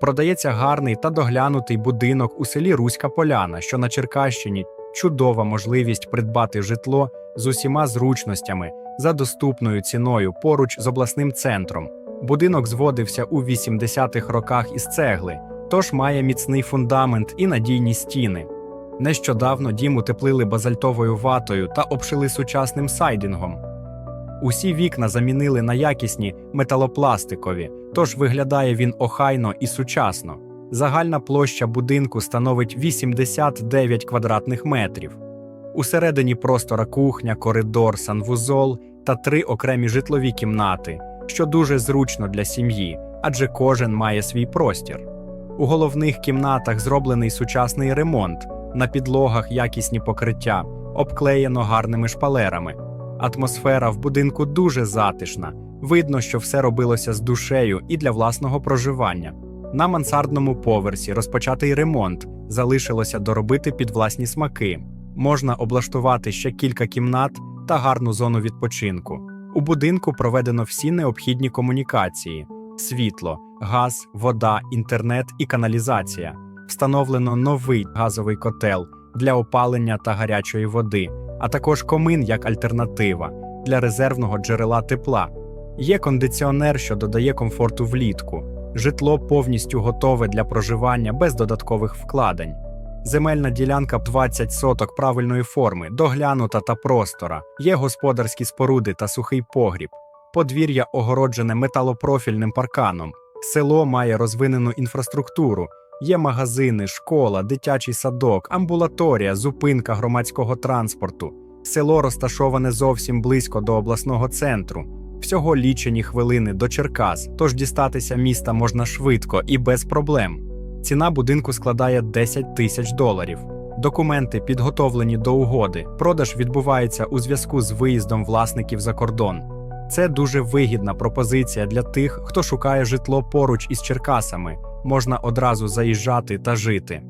Продається гарний та доглянутий будинок у селі Руська Поляна, що на Черкащині чудова можливість придбати житло з усіма зручностями за доступною ціною поруч з обласним центром. Будинок зводився у 80-х роках із цегли, тож має міцний фундамент і надійні стіни. Нещодавно дім утеплили базальтовою ватою та обшили сучасним сайдингом. Усі вікна замінили на якісні металопластикові, тож виглядає він охайно і сучасно. Загальна площа будинку становить 89 квадратних метрів. Усередині простора кухня, коридор, санвузол та три окремі житлові кімнати, що дуже зручно для сім'ї, адже кожен має свій простір. У головних кімнатах зроблений сучасний ремонт, на підлогах якісні покриття, обклеєно гарними шпалерами. Атмосфера в будинку дуже затишна. Видно, що все робилося з душею і для власного проживання. На мансардному поверсі розпочатий ремонт, залишилося доробити під власні смаки. Можна облаштувати ще кілька кімнат та гарну зону відпочинку. У будинку проведено всі необхідні комунікації: світло, газ, вода, інтернет і каналізація. Встановлено новий газовий котел для опалення та гарячої води, а також комин як альтернатива для резервного джерела тепла. Є кондиціонер, що додає комфорту влітку. Житло повністю готове для проживання без додаткових вкладень. Земельна ділянка 20 соток правильної форми, доглянута та простора. Є господарські споруди та сухий погріб. Подвір'я огороджене металопрофільним парканом. Село має розвинену інфраструктуру. Є магазини, школа, дитячий садок, амбулаторія, зупинка громадського транспорту. Село розташоване зовсім близько до обласного центру. Всього лічені хвилини до Черкас, тож дістатися міста можна швидко і без проблем. Ціна будинку складає 10 тисяч доларів. Документи підготовлені до угоди. Продаж відбувається у зв'язку з виїздом власників за кордон. Це дуже вигідна пропозиція для тих, хто шукає житло поруч із Черкасами. Можна одразу заїжджати та жити.